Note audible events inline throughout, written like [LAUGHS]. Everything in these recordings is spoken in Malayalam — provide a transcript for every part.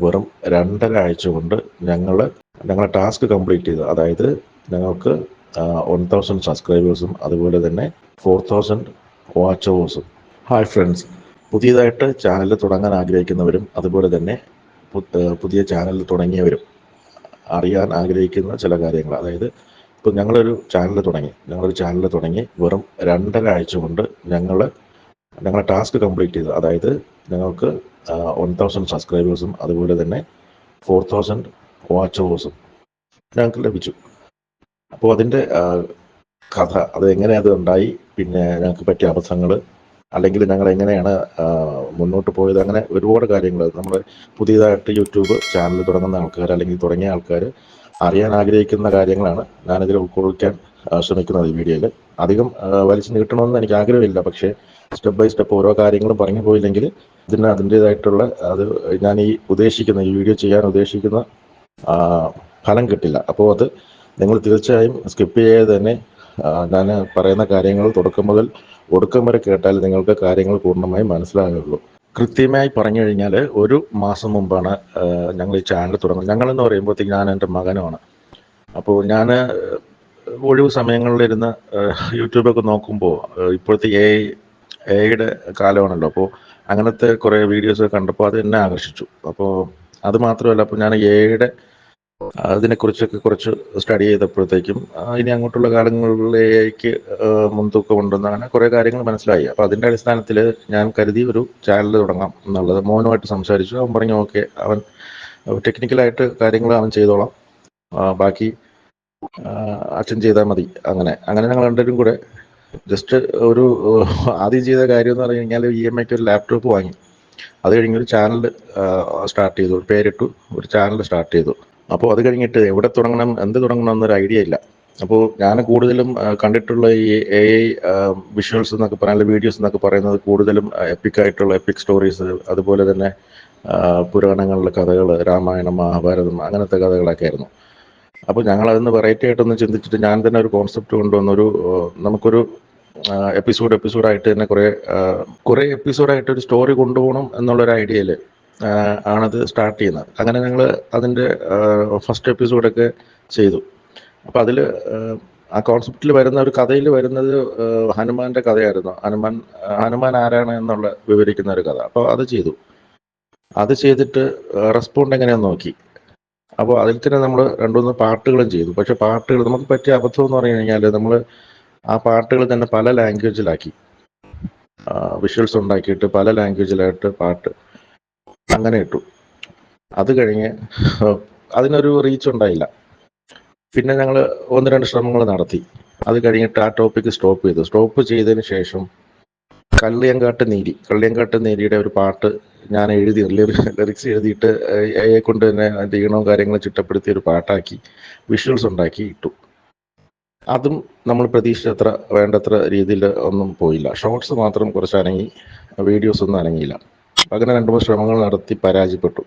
വെറും രണ്ടര ആഴ്ച കൊണ്ട് ഞങ്ങൾ ഞങ്ങളുടെ ടാസ്ക് കംപ്ലീറ്റ് ചെയ്തു. അതായത് ഞങ്ങൾക്ക് വൺ തൗസൻഡ് സബ്സ്ക്രൈബേഴ്സും അതുപോലെ തന്നെ ഫോർ തൗസൻഡ് വാച്ച് അവേഴ്സും ഹായ് ഫ്രണ്ട്സ്. പുതിയതായിട്ട് ചാനൽ തുടങ്ങാൻ ആഗ്രഹിക്കുന്നവരും അതുപോലെ തന്നെ പുതിയ ചാനൽ തുടങ്ങിയവരും അറിയാൻ ആഗ്രഹിക്കുന്ന ചില കാര്യങ്ങൾ. അതായത് ഇപ്പം ഞങ്ങളൊരു ചാനൽ തുടങ്ങി. ഞങ്ങളൊരു ചാനൽ തുടങ്ങി വെറും രണ്ടര ആഴ്ച കൊണ്ട് ഞങ്ങൾ ഞങ്ങളെ ടാസ്ക് കംപ്ലീറ്റ് ചെയ്ത് അതായത് ഞങ്ങൾക്ക് വൺ തൗസൻഡ് സബ്സ്ക്രൈബേഴ്സും അതുപോലെ തന്നെ ഫോർ തൗസൻഡ് വാച്ച് അവേഴ്സും ഞങ്ങൾക്ക് ലഭിച്ചു. അപ്പോൾ അതിന്റെ കഥ അത് എങ്ങനെ അത് ഉണ്ടായി പിന്നെ ഞങ്ങൾക്ക് പറ്റിയ അബദ്ധങ്ങൾ അല്ലെങ്കിൽ ഞങ്ങൾ എങ്ങനെയാണ് മുന്നോട്ട് പോയത് അങ്ങനെ ഒരുപാട് കാര്യങ്ങൾ നമ്മൾ പുതിയതായിട്ട് യൂട്യൂബ് ചാനൽ തുടങ്ങുന്ന ആൾക്കാർ അല്ലെങ്കിൽ തുടങ്ങിയ ആൾക്കാർ അറിയാൻ ആഗ്രഹിക്കുന്ന കാര്യങ്ങളാണ് ഞാനിതിൽ ഉൾക്കൊള്ളിക്കാൻ ശ്രമിക്കുന്നത് ഈ വീഡിയോയിൽ അധികം വലിച്ചു നീട്ടണമെന്ന് എനിക്ക് ആഗ്രഹമില്ല പക്ഷേ സ്റ്റെപ്പ് ബൈ സ്റ്റെപ്പ് ഓരോ കാര്യങ്ങളും പറഞ്ഞു പോയില്ലെങ്കിൽ ഇതിന് അതിന്റെതായിട്ടുള്ള അത് ഞാൻ ഈ ഉദ്ദേശിക്കുന്ന ഈ വീഡിയോ ചെയ്യാൻ ഉദ്ദേശിക്കുന്ന ഫലം കിട്ടില്ല. അപ്പോൾ അത് നിങ്ങൾ തീർച്ചയായും സ്കിപ്പ് ചെയ്യാതെ തന്നെ ഞാൻ പറയുന്ന കാര്യങ്ങൾ തുടക്കം മുതൽ ഒടുക്കം വരെ കേട്ടാൽ നിങ്ങൾക്ക് കാര്യങ്ങൾ പൂർണമായും മനസ്സിലാകുള്ളൂ. കൃത്യമായി പറഞ്ഞു കഴിഞ്ഞാൽ ഒരു മാസം മുമ്പാണ് ഞങ്ങൾ ഈ ചാനൽ തുടങ്ങുന്നത്. ഞങ്ങളെന്ന് പറയുമ്പോഴത്തേക്ക് ഞാൻ എന്റെ മകനുമാണ്. അപ്പോൾ ഞാൻ ഒഴിവ് സമയങ്ങളിലിരുന്ന് യൂട്യൂബൊക്കെ നോക്കുമ്പോൾ ഇപ്പോഴത്തെ എ എയുടെ കാലമാണല്ലോ. അപ്പോൾ അങ്ങനത്തെ കുറേ വീഡിയോസ് കണ്ടപ്പോൾ അത് എന്നെ ആകർഷിച്ചു. അപ്പോൾ അത് മാത്രമല്ല അപ്പോൾ ഞാൻ എയുടെ അതിനെക്കുറിച്ചൊക്കെ കുറച്ച് സ്റ്റഡി ചെയ്തപ്പോഴത്തേക്കും ഇനി അങ്ങോട്ടുള്ള കാലങ്ങളിലേക്ക് ആ, മുൻതൂക്കം ഉണ്ടെന്ന് അങ്ങനെ കുറേ കാര്യങ്ങൾ മനസ്സിലായി. അപ്പോൾ അതിന്റെ അടിസ്ഥാനത്തിൽ ഞാൻ കരുതി ഒരു ചാനൽ തുടങ്ങാം എന്നുള്ളത് മോനുമായിട്ട് സംസാരിച്ചു. അവൻ പറഞ്ഞു ഓക്കെ അവൻ ടെക്നിക്കലായിട്ട് കാര്യങ്ങൾ അവൻ ചെയ്തോളാം. ബാക്കി അച്ഛൻ ചെയ്താൽ മതി. അങ്ങനെ അങ്ങനെ ഞങ്ങൾ രണ്ടുപേരും കൂടെ ജസ്റ്റ് ഒരു ആദ്യം ചെയ്ത കാര്യം എന്ന് പറഞ്ഞു കഴിഞ്ഞാൽ ഇ എം ഐക്ക് ഒരു ലാപ്ടോപ്പ് വാങ്ങി. അത് കഴിഞ്ഞ് ഒരു ചാനൽ സ്റ്റാർട്ട് ചെയ്തു. പേരിട്ടു ഒരു ചാനൽ സ്റ്റാർട്ട് ചെയ്തു. അപ്പോൾ അത് കഴിഞ്ഞിട്ട് എവിടെ തുടങ്ങണം എന്ത് തുടങ്ങണം എന്നൊരു ഐഡിയ ഇല്ല. അപ്പോൾ ഞാൻ കൂടുതലും കണ്ടിട്ടുള്ള ഈ എ ഐ വിഷ്വൽസ് എന്നൊക്കെ പറയാനുള്ള വീഡിയോസ് എന്നൊക്കെ പറയുന്നത് കൂടുതലും എപ്പിക് ആയിട്ടുള്ള എപ്പിക് സ്റ്റോറീസ് അതുപോലെ തന്നെ പുരാണങ്ങളിലെ കഥകൾ രാമായണം മഹാഭാരതം അങ്ങനത്തെ കഥകളൊക്കെ ആയിരുന്നു. അപ്പോൾ ഞങ്ങൾ അതിന് വെറൈറ്റി ആയിട്ടൊന്ന് ചിന്തിച്ചിട്ട് ഞാൻ തന്നെ ഒരു കോൺസെപ്റ്റ് കൊണ്ടുവന്നൊരു ഒരു നമുക്കൊരു എപ്പിസോഡ് എപ്പിസോഡായിട്ട് തന്നെ കുറേ കുറേ എപ്പിസോഡായിട്ട് ഒരു സ്റ്റോറി കൊണ്ടുപോകണം എന്നുള്ളൊരു ഐഡിയയിൽ ആണത് സ്റ്റാർട്ട് ചെയ്യുന്നത്. അങ്ങനെ ഞങ്ങൾ അതിന്റെ ഫസ്റ്റ് എപ്പിസോഡൊക്കെ ചെയ്തു. അപ്പോൾ അതിൽ ആ കോൺസെപ്റ്റിൽ വരുന്ന ഒരു കഥയിൽ വരുന്നത് ഹനുമാന്റെ കഥയായിരുന്നു. ഹനുമാൻ ഹനുമാൻ ആരാണ് എന്നുള്ള വിവരിക്കുന്ന ഒരു കഥ. അപ്പോൾ അത് ചെയ്തു. അത് ചെയ്തിട്ട് റെസ്പോണ്ട് എങ്ങനെയാന്ന് നോക്കി. അപ്പോൾ അതിൽ തന്നെ നമ്മൾ രണ്ടുമൂന്ന് പാട്ടുകളും ചെയ്തു. പക്ഷെ പാട്ടുകൾ നമുക്ക് പറ്റിയ അബദ്ധം എന്ന് പറഞ്ഞു കഴിഞ്ഞാൽ നമ്മൾ ആ പാട്ടുകൾ തന്നെ പല ലാംഗ്വേജിലാക്കി. വിഷ്വൽസ് ഉണ്ടാക്കിയിട്ട് പല ലാംഗ്വേജിലായിട്ട് പാട്ട് അങ്ങനെ ഇട്ടു. അത് കഴിഞ്ഞ് അതിനൊരു റീച്ച് ഉണ്ടായില്ല. പിന്നെ ഞങ്ങൾ ഒന്ന് രണ്ട് ശ്രമങ്ങൾ നടത്തി. അത് കഴിഞ്ഞിട്ട് ആ ടോപ്പിക്ക് സ്റ്റോപ്പ് ചെയ്തു. സ്റ്റോപ്പ് ചെയ്തതിന് ശേഷം കള്ളിയങ്കാട്ട് നീലി കള്ളിയങ്കാട്ട് നീലിയുടെ ഒരു പാട്ട് ഞാൻ എഴുതി ലിറിക്സ് എഴുതിയിട്ട് എയെ കൊണ്ട് തന്നെ അതിന്റെ ഈണവും കാര്യങ്ങളും ചിട്ടപ്പെടുത്തി ഒരു പാട്ടാക്കി വിഷ്വൽസ് ഉണ്ടാക്കി ഇട്ടു. അതും നമ്മൾ പ്രതീക്ഷിച്ചത്ര വേണ്ടത്ര രീതിയിൽ ഒന്നും പോയില്ല. ഷോർട്സ് മാത്രം കുറച്ച് അനങ്ങി വീഡിയോസ് ഒന്നും അനങ്ങിയില്ല. അങ്ങനെ രണ്ടു മൂന്ന് ശ്രമങ്ങൾ നടത്തി പരാജയപ്പെട്ടു.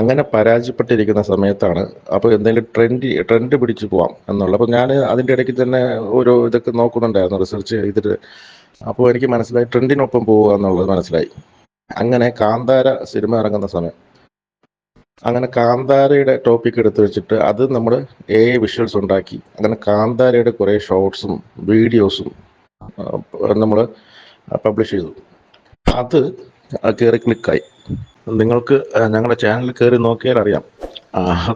അങ്ങനെ പരാജയപ്പെട്ടിരിക്കുന്ന സമയത്താണ് അപ്പോൾ എന്തെങ്കിലും ട്രെൻഡ് ട്രെൻഡ് പിടിച്ചു പോവാം എന്നുള്ളത് അപ്പോൾ ഞാൻ അതിന്റെ ഇടയ്ക്ക് തന്നെ ഓരോ ഇതൊക്കെ നോക്കുന്നുണ്ടായിരുന്നു റിസർച്ച് ചെയ്തിട്ട്. അപ്പോൾ എനിക്ക് മനസ്സിലായി ട്രെൻഡിനൊപ്പം പോവുക എന്നുള്ളത് മനസ്സിലായി. അങ്ങനെ കാന്താര സിനിമ ഇറങ്ങുന്ന സമയം. അങ്ങനെ കാന്താരയുടെ ടോപ്പിക് എടുത്തു വെച്ചിട്ട് അത് നമ്മൾ എ വിഷ്വൽസ് ഉണ്ടാക്കി. അങ്ങനെ കാന്താരയുടെ കുറേ ഷോർട്സും വീഡിയോസും നമ്മൾ പബ്ലിഷ് ചെയ്തു. അത് കയറി ക്ലിക്കായി നിങ്ങൾക്ക് ഞങ്ങളുടെ ചാനൽ കയറി നോക്കിയാൽ അറിയാം.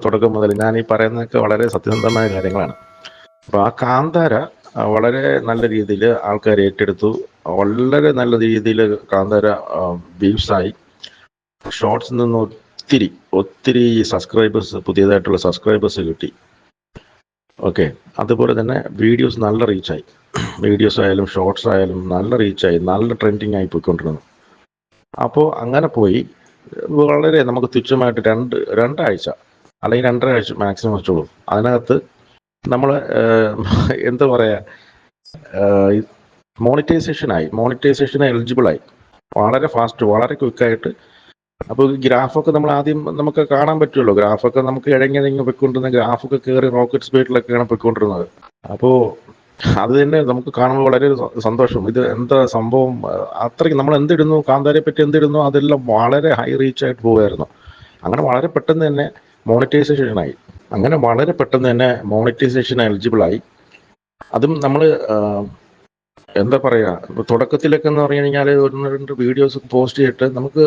തുടക്കം മുതൽ ഞാൻ ഈ പറയുന്നതൊക്കെ വളരെ സത്യസന്ധമായ കാര്യങ്ങളാണ്. അപ്പോൾ ആ കാന്താര വളരെ നല്ല രീതിയിൽ ആൾക്കാർ ഏറ്റെടുത്തു. വളരെ നല്ല രീതിയിൽ കാന്താര ബീഫ്സായി. ഷോർട്സിൽ നിന്ന് ഒത്തിരി ഒത്തിരി സബ്സ്ക്രൈബേഴ്സ് പുതിയതായിട്ടുള്ള സബ്സ്ക്രൈബേഴ്സ് കിട്ടി. ഓക്കെ. അതുപോലെ തന്നെ വീഡിയോസ് നല്ല റീച്ചായി. വീഡിയോസ് ആയാലും ഷോർട്സ് ആയാലും നല്ല റീച്ചായി നല്ല ട്രെൻഡിങ് ആയി പോയിക്കൊണ്ടിരുന്നു. അപ്പോൾ അങ്ങനെ പോയി. വളരെ നമുക്ക് തുച്ഛമായിട്ട് രണ്ട് രണ്ടാഴ്ച അല്ലെങ്കിൽ രണ്ടര ആഴ്ച മാക്സിമം വെച്ചോളൂ. അതിനകത്ത് നമ്മൾ എന്താ പറയുക മോണിറ്റൈസേഷനായി മോണിറ്റൈസേഷന് എലിജിബിൾ ആയി. വളരെ ഫാസ്റ്റ് വളരെ ക്വിക്കായിട്ട് അപ്പോൾ ഗ്രാഫൊക്കെ നമ്മൾ ആദ്യം നമുക്ക് കാണാൻ പറ്റുമല്ലോ ഗ്രാഫൊക്കെ നമുക്ക് ഇഴങ്ങി നിങ്ങൾ പോയിക്കൊണ്ടിരുന്ന ഗ്രാഫൊക്കെ കയറി റോക്കറ്റ് സ്പീഡിലൊക്കെയാണ് പോയിക്കൊണ്ടിരുന്നത്. അപ്പോൾ അത് തന്നെ നമുക്ക് കാണുമ്പോൾ വളരെ സന്തോഷം. ഇത് എന്താ സംഭവം? അത്രയ്ക്ക് നമ്മൾ എന്തിടുന്നു? കാന്താരെ പറ്റി എന്തിടുന്നു? അതെല്ലാം വളരെ ഹൈ റീച്ച് ആയിട്ട് പോവുമായിരുന്നു അങ്ങനെ വളരെ പെട്ടെന്ന് തന്നെ മോണിറ്റൈസേഷനായി അങ്ങനെ വളരെ പെട്ടെന്ന് തന്നെ മോണിറ്റൈസേഷൻ എലിജിബിളായി അതും നമ്മൾ എന്താ പറയുക തുടക്കത്തിലൊക്കെ എന്ന് പറഞ്ഞു കഴിഞ്ഞാൽ ഒന്ന് രണ്ട് വീഡിയോസ് പോസ്റ്റ് ചെയ്തിട്ട് നമുക്ക്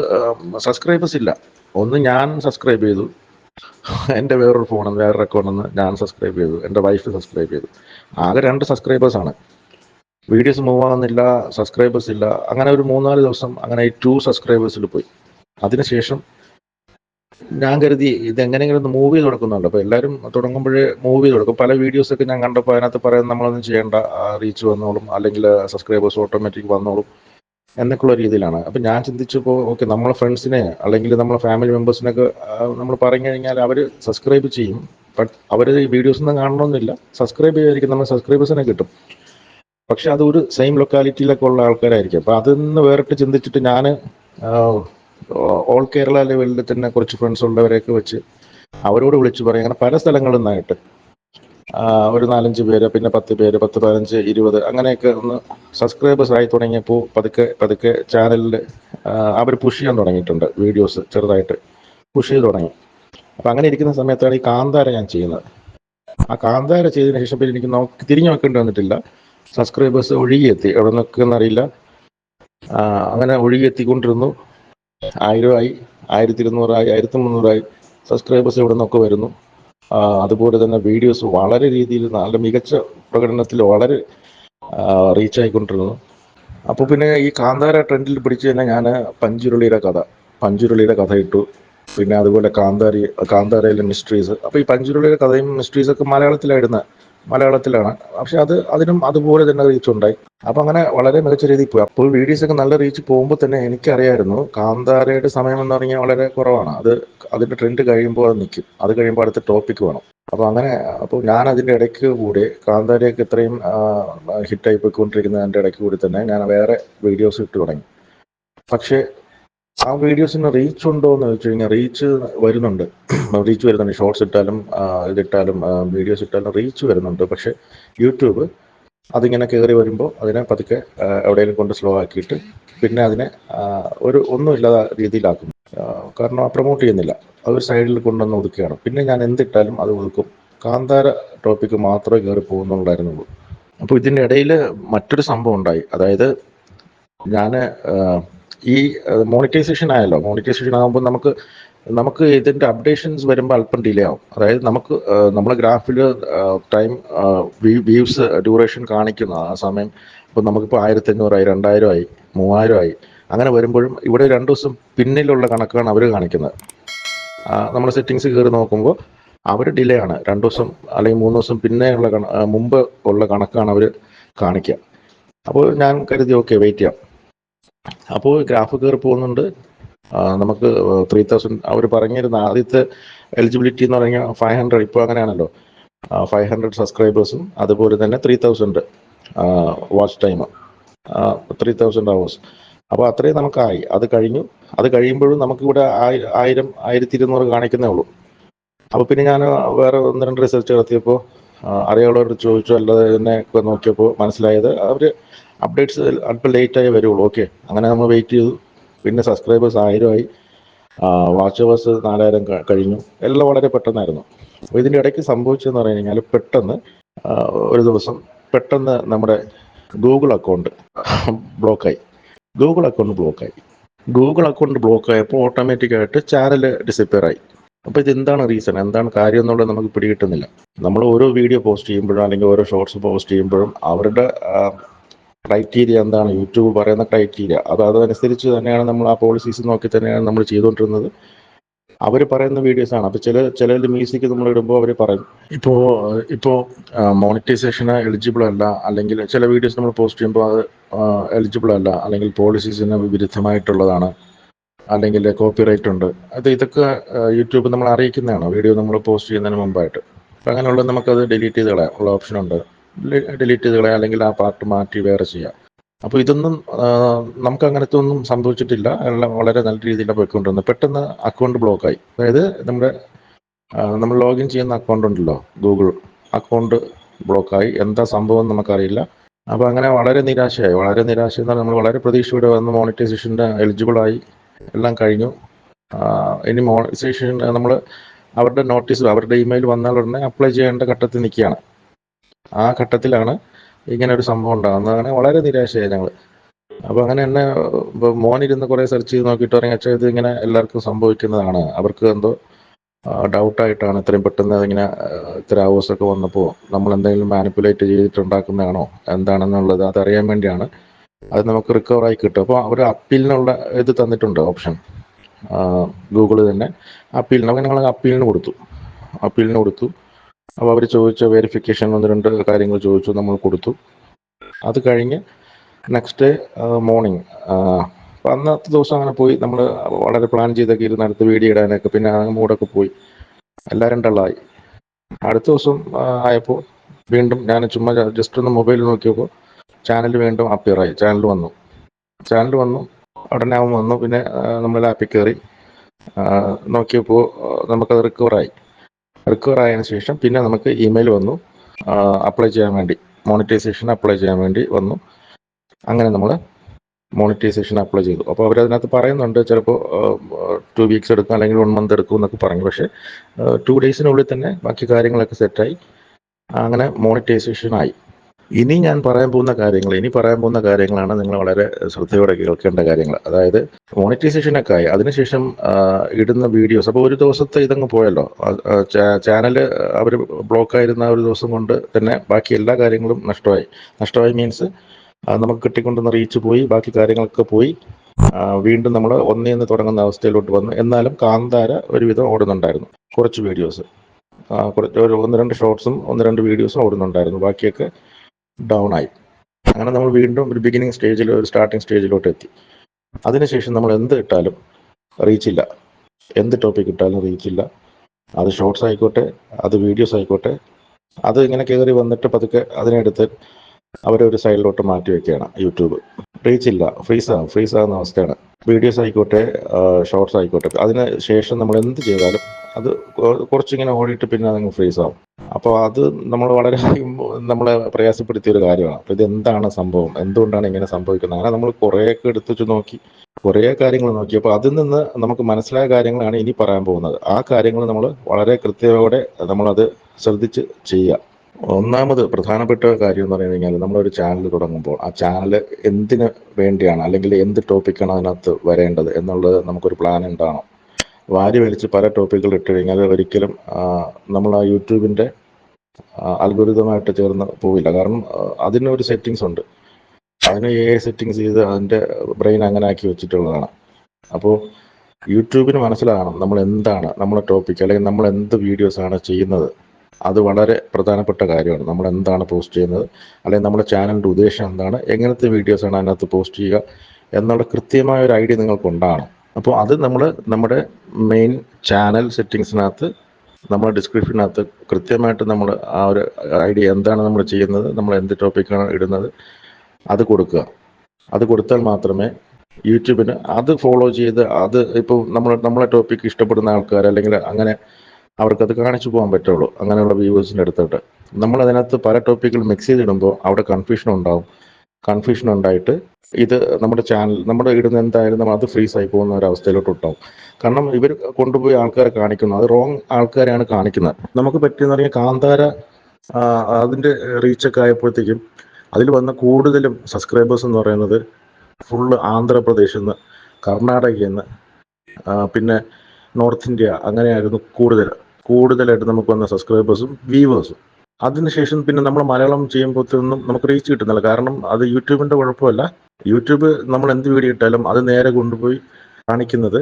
സബ്സ്ക്രൈബേഴ്സ് ഇല്ല. ഒന്ന് ഞാൻ സബ്സ്ക്രൈബ് ചെയ്തു. എന്റെ വേറൊരു ഫോണിൽ വേറൊരു അക്കൗണ്ടിൽ ഞാൻ സബ്സ്ക്രൈബ് ചെയ്തു. എന്റെ വൈഫ് സബ്സ്ക്രൈബ് ചെയ്തു. ആകെ രണ്ട് സബ്സ്ക്രൈബേഴ്സ് ആണ്. വീഡിയോസ് മൂവ് ആകുന്നില്ല സബ്സ്ക്രൈബേഴ്സ് ഇല്ല. അങ്ങനെ ഒരു മൂന്നാൽ ദിവസം അങ്ങനെ ടു സബ്സ്ക്രൈബേഴ്സിൽ പോയി. അതിനുശേഷം ഞാൻ കരുതി ഇത് എങ്ങനെയെങ്കിലും ഒന്ന് മൂവ് ചെയ്ത് കൊടുക്കുന്നുണ്ട് അപ്പോൾ എല്ലാവരും തുടങ്ങുമ്പോഴേ മൂവ് ചെയ്ത് കൊടുക്കും പല വീഡിയോസ് ഒക്കെ ഞാൻ കണ്ടപ്പോൾ അതിനകത്ത് പറയുന്നത് നമ്മളൊന്നും ചെയ്യേണ്ട റീച്ച് വന്നോളും അല്ലെങ്കിൽ സബ്സ്ക്രൈബേഴ്സ് ഓട്ടോമാറ്റിക് വന്നോളും എന്നൊക്കെയുള്ള രീതിയിലാണ്. അപ്പം ഞാൻ ചിന്തിച്ചപ്പോൾ ഓക്കെ നമ്മളെ ഫ്രണ്ട്സിനെ അല്ലെങ്കിൽ നമ്മളെ ഫാമിലി മെമ്പേഴ്സിനൊക്കെ നമ്മൾ പറഞ്ഞു കഴിഞ്ഞാൽ അവർ സബ്സ്ക്രൈബ് ചെയ്യും. ബട്ട് അവർ ഈ വീഡിയോസ് ഒന്നും കാണണമെന്നില്ല. സബ്സ്ക്രൈബ് ചെയ്യാതിരിക്കും നമ്മൾ സബ്സ്ക്രൈബേഴ്സിനെ കിട്ടും. പക്ഷെ അത് ഒരു സെയിം ലൊക്കാലിറ്റിയിലൊക്കെ ഉള്ള ആൾക്കാരായിരിക്കും. അപ്പം അതിൽ നിന്ന് വേറിട്ട് ചിന്തിച്ചിട്ട് ഞാൻ ഓൾ കേരള ലെവലിൽ തന്നെ കുറച്ച് ഫ്രണ്ട്സ് ഉള്ളവരെയൊക്കെ വെച്ച് അവരോട് വിളിച്ചു പറയും. അങ്ങനെ പല സ്ഥലങ്ങളിൽ നിന്നായിട്ട്. ഒരു നാലഞ്ച് പേര് പിന്നെ പത്ത് പേര് പത്ത് പതിനഞ്ച് ഇരുപത് അങ്ങനെയൊക്കെ ഒന്ന് സബ്സ്ക്രൈബേഴ്സ് ആയി തുടങ്ങിയപ്പോൾ പതുക്കെ പതുക്കെ ചാനലിൽ അവർ പുഷ് ചെയ്യാൻ തുടങ്ങിയിട്ടുണ്ട്. വീഡിയോസ് ചെറുതായിട്ട് പുഷ് ചെയ്ത് തുടങ്ങി. അപ്പം അങ്ങനെ ഇരിക്കുന്ന സമയത്താണ് ഈ കാന്താര ഞാൻ ചെയ്യുന്നത്. ആ കാന്താര ചെയ്തതിന് ശേഷം പിന്നെ എനിക്ക് നോക്കി തിരിഞ്ഞു നോക്കേണ്ടി വന്നിട്ടില്ല. സബ്സ്ക്രൈബേഴ്സ് ഒഴുകിയെത്തി. എവിടെ നിൽക്കുന്നറിയില്ല അങ്ങനെ ഒഴുകിയെത്തിക്കൊണ്ടിരുന്നു. ആയിരമായി ആയിരത്തി ഇരുന്നൂറായി ആയിരത്തി മുന്നൂറായി സബ്സ്ക്രൈബേഴ്സ് ഇവിടെ നിന്നൊക്കെ വരുന്നു. അതുപോലെ തന്നെ വീഡിയോസ് വളരെ രീതിയിൽ നല്ല മികച്ച പ്രകടനത്തിൽ വളരെ റീച്ച് ആയിക്കൊണ്ടിരുന്നു. അപ്പോൾ പിന്നെ ഈ കാന്താര ട്രെൻഡിൽ പിടിച്ച് തന്നെ ഞാൻ പഞ്ചുരുളിയുടെ കഥ പഞ്ചുരുളിയുടെ കഥ ഇട്ടു. പിന്നെ അതുപോലെ കാന്താരി കാന്താരയിലെ മിസ്റ്ററീസ് അപ്പോൾ ഈ പഞ്ചുരുളിയുടെ കഥയും മിസ്റ്ററീസ് ഒക്കെ മലയാളത്തിലായിരുന്നു മലയാളത്തിലാണ്. പക്ഷെ അത് അതിനും അതുപോലെ തന്നെ റീച്ച് ഉണ്ടായി. അപ്പൊ അങ്ങനെ വളരെ മികച്ച രീതിയിൽ പോയി. അപ്പോൾ വീഡിയോസ് ഒക്കെ നല്ല റീച്ച് പോകുമ്പോൾ തന്നെ എനിക്കറിയായിരുന്നു കാന്താരയുടെ സമയം എന്ന് പറഞ്ഞാൽ വളരെ കുറവാണ്. അത് അതിന്റെ ട്രെൻഡ് കഴിയുമ്പോൾ അത് നിൽക്കും. അത് കഴിയുമ്പോൾ അടുത്ത ടോപ്പിക് വേണം. അപ്പോൾ അങ്ങനെ അപ്പോൾ ഞാൻ അതിന്റെ ഇടയ്ക്ക് കൂടി കാന്താരയൊക്കെ ഇത്രയും ഹിറ്റായി പോയിക്കൊണ്ടിരിക്കുന്നതിന്റെ ഇടയ്ക്ക് കൂടി തന്നെ ഞാൻ വേറെ വീഡിയോസ് ഇട്ട് തുടങ്ങി. പക്ഷേ ആ വീഡിയോസിന് റീച്ച് ഉണ്ടോ എന്ന് വെച്ച് കഴിഞ്ഞാൽ റീച്ച് വരുന്നുണ്ട് [CLEARS THROAT] റീച്ച് വരുന്നുണ്ട്. ഷോർട്സ് ഇട്ടാലും ഇതിട്ടാലും വീഡിയോസ് ഇട്ടാലും റീച്ച് വരുന്നുണ്ട്. പക്ഷെ യൂട്യൂബ് അതിങ്ങനെ കയറി വരുമ്പോൾ അതിനെ പതുക്കെ എവിടെയെങ്കിലും കൊണ്ട് സ്ലോ ആക്കിയിട്ട് പിന്നെ അതിനെ ഒരു ഒന്നുമില്ലാത്ത രീതിയിലാക്കും കാരണം പ്രൊമോട്ട് ചെയ്യുന്നില്ല. അത് ഒരു സൈഡിൽ കൊണ്ടുവന്ന് ഒതുക്കുകയാണ്. പിന്നെ ഞാൻ എന്തിട്ടാലും അത് ഒതുക്കും. കാന്താര ടോപ്പിക്ക് മാത്രമേ കയറി പോകുന്നുണ്ടായിരുന്നുള്ളൂ. അപ്പോൾ ഇതിന്റെ ഇടയിൽ മറ്റൊരു സംഭവം ഉണ്ടായി. അതായത് ഞാൻ ഈ മോണിറ്റൈസേഷൻ ആയല്ലോ. മോണിറ്റൈസേഷൻ ആകുമ്പോൾ നമുക്ക് നമുക്ക് ഇതിന്റെ അപ്ഡേഷൻസ് വരുമ്പോൾ അല്പം ഡിലേ ആവും. അതായത് നമുക്ക് നമ്മളെ ഗ്രാഫിൽ ടൈം വ്യൂസ് ഡ്യൂറേഷൻ കാണിക്കുന്ന ആ സമയം ഇപ്പം നമുക്കിപ്പോൾ ആയിരത്തി അഞ്ഞൂറായി രണ്ടായിരമായി മൂവായിരമായി അങ്ങനെ വരുമ്പോഴും ഇവിടെ രണ്ട് ദിവസം പിന്നിലുള്ള കണക്കാണ് അവർ കാണിക്കുന്നത്. നമ്മൾ സെറ്റിങ്സ് കയറി നോക്കുമ്പോൾ അവർ ഡിലേ ആണ്. രണ്ട് ദിവസം അല്ലെങ്കിൽ മൂന്ന് ദിവസം പിന്നെയുള്ള കണ മുമ്പ് ഉള്ള കണക്കാണ് അവർ കാണിക്കുക. അപ്പോൾ ഞാൻ കരുതി ഓക്കെ വെയിറ്റ് ചെയ്യാം. അപ്പോൾ ഗ്രാഫ് കയറി പോകുന്നുണ്ട്. നമുക്ക് ത്രീ തൗസൻഡ് അവർ പറഞ്ഞിരുന്ന ആദ്യത്തെ എലിജിബിലിറ്റി എന്ന് പറഞ്ഞാൽ ഫൈവ് ഹൺഡ്രഡ് ഇപ്പോൾ അങ്ങനെയാണല്ലോ. ഫൈവ് ഹൺഡ്രഡ് സബ്സ്ക്രൈബേഴ്സും അതുപോലെ തന്നെ three thousand watch time three thousand hours അപ്പോൾ അത്രയും നമുക്കായി. അത് കഴിഞ്ഞു. അത് കഴിയുമ്പോഴും നമുക്കിവിടെ ആയി- ആയിരം ആയിരത്തി ഇരുന്നൂറ് കാണിക്കുന്നേ ഉള്ളൂ. അപ്പോൾ പിന്നെ ഞാൻ വേറെ ഒന്ന് രണ്ട് റിസർച്ച് നടത്തിയപ്പോൾ അറിയാവുന്നവരോട് ചോദിച്ചു അല്ലാതെ ഒക്കെ നോക്കിയപ്പോൾ മനസ്സിലായത് അവർ അപ്ഡേറ്റ്സ് അല്പം ലേറ്റായി വരുള്ളൂ. ഓക്കെ അങ്ങനെ നമ്മൾ വെയിറ്റ് ചെയ്തു. പിന്നെ സബ്സ്ക്രൈബേഴ്സ് ആയിരമായി. വാച്ച് അവേഴ്സ് നാലായിരം കഴിഞ്ഞു. എല്ലാം വളരെ പെട്ടെന്നായിരുന്നു. അപ്പോൾ ഇതിന്റെ ഇടയ്ക്ക് സംഭവിച്ചതെന്ന് പറഞ്ഞു കഴിഞ്ഞാൽ പെട്ടെന്ന് ഒരു ദിവസം പെട്ടെന്ന് നമ്മുടെ ഗൂഗിൾ അക്കൗണ്ട് ബ്ലോക്കായി ഗൂഗിൾ അക്കൗണ്ട് ബ്ലോക്കായി ഗൂഗിൾ അക്കൗണ്ട് ബ്ലോക്ക് ആയപ്പോൾ ഓട്ടോമാറ്റിക്കായിട്ട് ചാനൽ ഡിസപ്പിയർ ആയി. അപ്പോൾ ഇതെന്താണ് റീസൺ എന്താണ് കാര്യം എന്നുള്ളത് നമുക്ക് പിടികിട്ടുന്നില്ല. നമ്മൾ ഓരോ വീഡിയോ പോസ്റ്റ് ചെയ്യുമ്പോഴും അല്ലെങ്കിൽ ഓരോ ഷോർട്സ് പോസ്റ്റ് ചെയ്യുമ്പോഴും അവരുടെ ക്രൈറ്റീരിയ എന്താണ്? യൂട്യൂബ് പറയുന്ന ക്രൈറ്റീരിയ അത് അതനുസരിച്ച് തന്നെയാണ് നമ്മൾ ആ പോളിസീസ് നോക്കി തന്നെയാണ് നമ്മൾ ചെയ്തുകൊണ്ടിരുന്നത്. അവർ പറയുന്ന വീഡിയോസ് ആണ്. അപ്പോൾ ചില ചില മ്യൂസിക് നമ്മൾ ഇടുമ്പോൾ അവർ പറയും ഇപ്പോ ഇപ്പോ മോണിറ്റൈസേഷന് എലിജിബിൾ അല്ല. അല്ലെങ്കിൽ ചില വീഡിയോസ് നമ്മൾ പോസ്റ്റ് ചെയ്യുമ്പോൾ അത് എലിജിബിൾ അല്ല. അല്ലെങ്കിൽ പോളിസീസിന് വിരുദ്ധമായിട്ടുള്ളതാണ്. അല്ലെങ്കിൽ കോപ്പിറൈറ്റ് ഉണ്ട്. അത് ഇതൊക്കെ യൂട്യൂബ് നമ്മൾ അറിയിക്കുന്നതാണ്. വീഡിയോ നമ്മൾ പോസ്റ്റ് ചെയ്യുന്നതിന് മുമ്പായിട്ട്. അപ്പം അങ്ങനെയുള്ള നമുക്കത് ഡിലീറ്റ് ചെയ്ത് കളയാം. ഉള്ള ഓപ്ഷൻ ഉണ്ട്. ഡിലീറ്റ് ചെയ്ത് കളയാം അല്ലെങ്കിൽ ആ പാർട്ട് മാറ്റി വേറെ ചെയ്യാം. അപ്പോൾ ഇതൊന്നും നമുക്ക് അങ്ങനത്തെ ഒന്നും സംഭവിച്ചിട്ടില്ല. എല്ലാം വളരെ നല്ല രീതിയിലാണ് പോയിക്കൊണ്ടിരുന്നത്. പെട്ടെന്ന് അക്കൗണ്ട് ബ്ലോക്കായി അതായത് നമ്മുടെ നമ്മൾ ലോഗിൻ ചെയ്യുന്ന അക്കൗണ്ട് ഉണ്ടല്ലോ ഗൂഗിൾ അക്കൗണ്ട് ബ്ലോക്കായി എന്താ സംഭവം നമുക്കറിയില്ല. അപ്പോൾ അങ്ങനെ വളരെ നിരാശയായി. വളരെ നിരാശ എന്ന് പറഞ്ഞാൽ നമ്മൾ വളരെ പ്രതീക്ഷയോടെ വന്ന് മോണിറ്റൈസേഷന്റെ എലിജിബിളായി എല്ലാം കഴിഞ്ഞു. ഇനി മോണിറ്റൈസേഷൻ നമ്മൾ അവരുടെ നോട്ടീസ് അവരുടെ ഇമെയിൽ വന്നാൽ ഉടനെ അപ്ലൈ ചെയ്യേണ്ട ഘട്ടത്തിൽ നിൽക്കുകയാണ്. ആ ഘട്ടത്തിലാണ് ഇങ്ങനെ ഒരു സംഭവം ഉണ്ടാകുന്നത്. അങ്ങനെ വളരെ നിരാശയായി ഞങ്ങൾ അപ്പോൾ അങ്ങനെ എന്നെ മോനിരുന്ന് കുറേ സെർച്ച് ചെയ്ത് നോക്കിയിട്ട് പറയും അച്ഛാ ഇത് ഇങ്ങനെ എല്ലാവർക്കും സംഭവിക്കുന്നതാണ്. അവർക്ക് എന്തോ ഡൗട്ടായിട്ടാണ് ഇത്രയും പെട്ടെന്ന് ഇങ്ങനെ ഇത്ര hours ഒക്കെ വന്നപ്പോൾ നമ്മൾ എന്തെങ്കിലും മാനിപ്പുലേറ്റ് ചെയ്തിട്ടുണ്ടാക്കുന്നതാണോ? എന്താണെന്നുള്ളത് അതറിയാൻ വേണ്ടിയാണ്. അത് നമുക്ക് റിക്കവർ ആയി കിട്ടും. അപ്പോൾ അവർ അപ്പീലിനുള്ള ഇത് തന്നിട്ടുണ്ട് ഓപ്ഷൻ ഗൂഗിൾ തന്നെ അപ്പീലിന്. അപ്പോൾ ഞങ്ങൾ അപ്പീലിന് കൊടുത്തു. അപ്പീലിന് കൊടുത്തു. അപ്പോൾ അവർ ചോദിച്ച വെരിഫിക്കേഷൻ ഒന്ന് രണ്ട് കാര്യങ്ങൾ ചോദിച്ചു നമ്മൾ കൊടുത്തു. അത് കഴിഞ്ഞ് നെക്സ്റ്റ് ഡേ മോർണിംഗ് അപ്പം അന്നത്തെ ദിവസം അങ്ങനെ പോയി. നമ്മൾ വളരെ പ്ലാൻ ചെയ്തൊക്കെ ഇരുന്ന് അടുത്ത് വീഡിയോ ഇടാനൊക്കെ പിന്നെ മൂടൊക്കെ പോയി. എല്ലാവരും ഡള്ളായി അടുത്ത ദിവസം ആയപ്പോൾ വീണ്ടും ഞാൻ ചുമ്മാ ജസ്റ്റ് ഒന്ന് മൊബൈൽ നോക്കിയപ്പോൾ ചാനൽ വീണ്ടും അപ്പിയറായി ചാനൽ വന്നു. ചാനൽ വന്നു. ഉടനെ അവൻ വന്നു. പിന്നെ നമ്മൾ ആപ്പിൽ കയറി നോക്കിയപ്പോൾ നമുക്കത് റിക്കവറായി റിക്കവർ ആയതിനു ശേഷം പിന്നെ നമുക്ക് ഇമെയിൽ വന്നു. അപ്ലൈ ചെയ്യാൻ വേണ്ടി മോണിറ്റൈസേഷൻ അപ്ലൈ ചെയ്യാൻ വേണ്ടി വന്നു. അങ്ങനെ നമ്മൾ മോണിറ്റൈസേഷൻ അപ്ലൈ ചെയ്തു. അപ്പോൾ അവർ അവരതിനകത്ത് പറയുന്നുണ്ട് ചിലപ്പോൾ ടു വീക്സ് എടുക്കും അല്ലെങ്കിൽ വൺ മന്ത് എടുക്കും എന്നൊക്കെ പറഞ്ഞു. പക്ഷേ ടു ഡേയ്സിനുള്ളിൽ തന്നെ ബാക്കി കാര്യങ്ങളൊക്കെ സെറ്റായി അങ്ങനെ മോണിറ്റൈസേഷൻ ആയി. ഇനി ഞാൻ പറയാൻ പോകുന്ന കാര്യങ്ങൾ ഇനി പറയാൻ പോകുന്ന കാര്യങ്ങളാണ് നിങ്ങൾ വളരെ ശ്രദ്ധയോടെ കേൾക്കേണ്ട കാര്യങ്ങൾ. അതായത് മോണിറ്റൈസേഷനൊക്കെ ആയി അതിനുശേഷം ഇടുന്ന വീഡിയോസ്. അപ്പോൾ ഒരു ദിവസത്തെ ഇതങ്ങ് പോയല്ലോ. ചാനൽ അവർ ബ്ലോക്ക് ആയിരുന്ന ഒരു ദിവസം കൊണ്ട് തന്നെ ബാക്കി എല്ലാ കാര്യങ്ങളും നഷ്ടമായി. നഷ്ടമായി മീൻസ് നമുക്ക് കിട്ടിക്കൊണ്ടുവന്ന റീച്ച് പോയി ബാക്കി കാര്യങ്ങളൊക്കെ പോയി. വീണ്ടും നമ്മൾ ഒന്നേ നിന്ന് തുടങ്ങുന്ന അവസ്ഥയിലോട്ട് വന്നു. എന്നാലും കാന്താര ഒരുവിധം ഓടുന്നുണ്ടായിരുന്നു. കുറച്ച് വീഡിയോസ്. കുറച്ച് ഒരു ഒന്ന് രണ്ട് ഷോർട്സും ഒന്ന് രണ്ട് വീഡിയോസും ഓടുന്നുണ്ടായിരുന്നു. ബാക്കിയൊക്കെ ഡൗൺ ആയി. അങ്ങനെ നമ്മൾ വീണ്ടും ഒരു ബിഗിനിങ് സ്റ്റേജിൽ ഒരു സ്റ്റാർട്ടിങ് സ്റ്റേജിലോട്ട് എത്തി. അതിനുശേഷം നമ്മൾ എന്ത് ഇട്ടാലും റീച്ചില്ല എന്ത് ടോപ്പിക് ഇട്ടാലും റീച്ചില്ല അത് ഷോർട്സ് ആയിക്കോട്ടെ അത് വീഡിയോസ് ആയിക്കോട്ടെ അത് ഇങ്ങനെ കയറി വന്നിട്ട് പതുക്കെ അതിനെടുത്ത് ഒരു സൈഡിലോട്ട് മാറ്റി വെക്കുകയാണ് യൂട്യൂബ്. റീച്ച് ഇല്ല ഫ്രീസ് ആകും ഫ്രീസ് ആകുന്ന അവസ്ഥയാണ്. വീഡിയോസ് ആയിക്കോട്ടെ ഷോർട്സ് ആയിക്കോട്ടെ. അതിന് ശേഷം നമ്മൾ എന്ത് ചെയ്താലും അത് കുറച്ചിങ്ങനെ ഓടിയിട്ട് പിന്നെ അതങ്ങ് ഫ്രീസ് ആവും. അപ്പോൾ അത് നമ്മൾ വളരെ നമ്മളെ പ്രയാസപ്പെടുത്തിയ ഒരു കാര്യമാണ്. അപ്പോൾ ഇത് എന്താണ് സംഭവം? എന്തുകൊണ്ടാണ് ഇങ്ങനെ സംഭവിക്കുന്നത്? അങ്ങനെ നമ്മൾ കുറേയൊക്കെ എടുത്തു വെച്ച് നോക്കി കുറേ കാര്യങ്ങൾ നോക്കി. അപ്പോൾ അതിൽ നിന്ന് നമുക്ക് മനസ്സിലായ കാര്യങ്ങളാണ് ഇനി പറയാൻ പോകുന്നത്. ആ കാര്യങ്ങൾ നമ്മൾ വളരെ കൃത്യതയോടെ നമ്മളത് ശ്രദ്ധിച്ച് ചെയ്യുക. ഒന്നാമത് പ്രധാനപ്പെട്ട കാര്യം എന്ന് പറഞ്ഞു കഴിഞ്ഞാൽ നമ്മളൊരു ചാനൽ തുടങ്ങുമ്പോൾ ആ ചാനൽ എന്തിനു വേണ്ടിയാണ് അല്ലെങ്കിൽ എന്ത് ടോപ്പിക്കാണ് അതിനകത്ത് വരേണ്ടത് എന്നുള്ളത് നമുക്കൊരു പ്ലാൻ ഉണ്ടാകണം വാരി വലിച്ച് പല ടോപ്പിക്കുകൾ ഇട്ട് കഴിഞ്ഞാൽ ഒരിക്കലും നമ്മൾ ആ യൂട്യൂബിന്റെ അൽഗോരിതമായിട്ട് ചേർന്ന് പോവില്ല. കാരണം അതിനൊരു സെറ്റിങ്സ് ഉണ്ട്. അതിന് എ സെറ്റിങ്സ് ചെയ്ത് അതിന്റെ ബ്രെയിൻ അങ്ങനെ ആക്കി വെച്ചിട്ടുള്ളതാണ്. അപ്പോൾ യൂട്യൂബിന് മനസ്സിലാകണം നമ്മൾ എന്താണ് നമ്മുടെ ടോപ്പിക് അല്ലെങ്കിൽ നമ്മൾ എന്ത് വീഡിയോസ് ആണ് ചെയ്യുന്നത്. അത് വളരെ പ്രധാനപ്പെട്ട കാര്യമാണ്. നമ്മൾ എന്താണ് പോസ്റ്റ് ചെയ്യുന്നത്? അല്ലെങ്കിൽ നമ്മുടെ ചാനലിന്റെ ഉദ്ദേശം എന്താണ്? എങ്ങനത്തെ വീഡിയോസ് ആണ് അതിനകത്ത് പോസ്റ്റ് ചെയ്യുക? എന്നുള്ള കൃത്യമായ ഒരു ഐഡിയ നിങ്ങൾക്ക് ഉണ്ടാകണം അപ്പോൾ അത് നമ്മൾ നമ്മുടെ മെയിൻ ചാനൽ സെറ്റിങ്സിനകത്ത് നമ്മുടെ ഡിസ്ക്രിപ്ഷനകത്ത് കൃത്യമായിട്ട് നമ്മൾ ആ ഒരു ഐഡിയ എന്താണ് നമ്മൾ ചെയ്യുന്നത് നമ്മൾ എന്ത് ടോപ്പിക്കാണ് ഇടുന്നത് അത് കൊടുക്കുക. അത് കൊടുത്താൽ മാത്രമേ യൂട്യൂബിന് അത് ഫോളോ ചെയ്ത് അത് ഇപ്പോൾ നമ്മൾ നമ്മളെ ടോപ്പിക്ക് ഇഷ്ടപ്പെടുന്ന ആൾക്കാർ അല്ലെങ്കിൽ അങ്ങനെ അവർക്കത് കാണിച്ചു പോകാൻ പറ്റുള്ളൂ അങ്ങനെയുള്ള വ്യൂവേഴ്സിന്റെ അടുത്തോട്ട്. നമ്മൾ അതിനകത്ത് പല ടോപ്പിക്കുകൾ മിക്സ് ചെയ്തിടുമ്പോൾ അവിടെ കൺഫ്യൂഷൻ ഉണ്ടാവും. കൺഫ്യൂഷൻ ഉണ്ടായിട്ട് ഇത് നമ്മുടെ ചാനൽ നമ്മുടെ ഇടുന്ന എന്തായാലും നമ്മൾ അത് ഫ്രീസ് ആയി പോകുന്ന ഒരു അവസ്ഥയിലോട്ട് ഉണ്ടാവും കാരണം ഇവർ കൊണ്ടുപോയി ആൾക്കാരെ കാണിക്കുന്നു. അത് റോങ് ആൾക്കാരെയാണ് കാണിക്കുന്നത്. നമുക്ക് പറ്റിയെന്ന് പറഞ്ഞാൽ കാന്താര അതിന്റെ റീച്ചൊക്കെ ആയപ്പോഴത്തേക്കും അതിൽ വന്ന കൂടുതലും സബ്സ്ക്രൈബേഴ്സ് എന്ന് പറയുന്നത് ഫുള്ള് ആന്ധ്രാപ്രദേശിൽ നിന്ന് കർണാടകയിൽ നിന്ന് പിന്നെ നോർത്ത് ഇന്ത്യ അങ്ങനെയായിരുന്നു കൂടുതൽ. കൂടുതലായിട്ട് നമുക്ക് വന്ന സബ്സ്ക്രൈബേഴ്സും വ്യൂവേഴ്സും അതിനുശേഷം പിന്നെ നമ്മൾ മലയാളം ചെയ്യുമ്പോഴത്തേനും നമുക്ക് റീച്ച് കിട്ടുന്നില്ല. കാരണം അത് യൂട്യൂബിന്റെ കുഴപ്പമല്ല. യൂട്യൂബ് നമ്മൾ എന്ത് വീഡിയോ ഇട്ടാലും അത് നേരെ കൊണ്ടുപോയി കാണിക്കുന്നത്